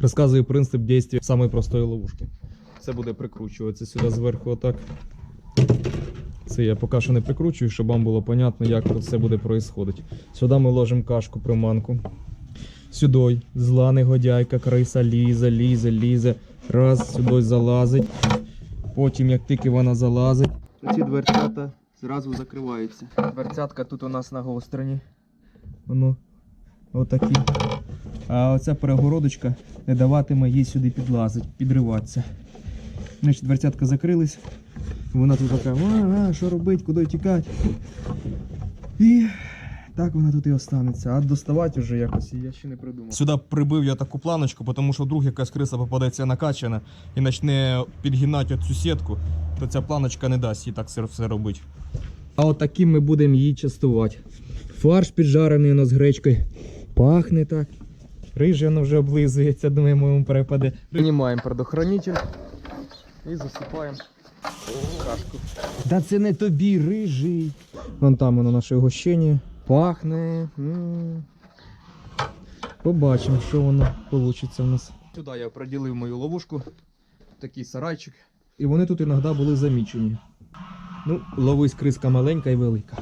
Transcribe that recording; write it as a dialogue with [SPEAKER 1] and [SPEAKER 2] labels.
[SPEAKER 1] Розказую принцип дійства самої простої ловушки. Це буде прикручуватися сюди зверху отак. Це я поки що не прикручую, щоб вам було понятно, як це все буде происходити. Сюди ми ложимо кашку приманку. Сюди зла негодяйка, криса лізе, лізе, лізе. Раз, сюди залазить. Потім, як тільки вона залазить, ці дверцята зразу закриваються. Дверцятка тут у нас нагострені. Воно отакі. А оця перегородочка не даватиме їй сюди підлазить, підриватися. Значить, дверцятка закрились. Вона тут така, а, що робить, куди тікати. І так вона тут і останеться. А доставати вже якось я ще не придумав. Сюди прибив я таку планочку, тому що вдруг якась криса попадеться накачана і почне підгинати цю сітку, то ця планочка не дасть їй так все, все робити. А от таким ми будемо її частувати. Фарш піджарений у нас гречкою. Пахне так. Рижа воно вже облизується, думаємо, йому перепаде. Приймаємо предохранитель і засипаємо кашку. Та це не тобі, рижий. Вон там воно наше гощення. Пахне. Побачимо, що воно вийде у нас. Сюди я приділив мою ловушку, такий сарайчик. І вони тут іноді були замічені. Ну, ловись криска маленька і велика.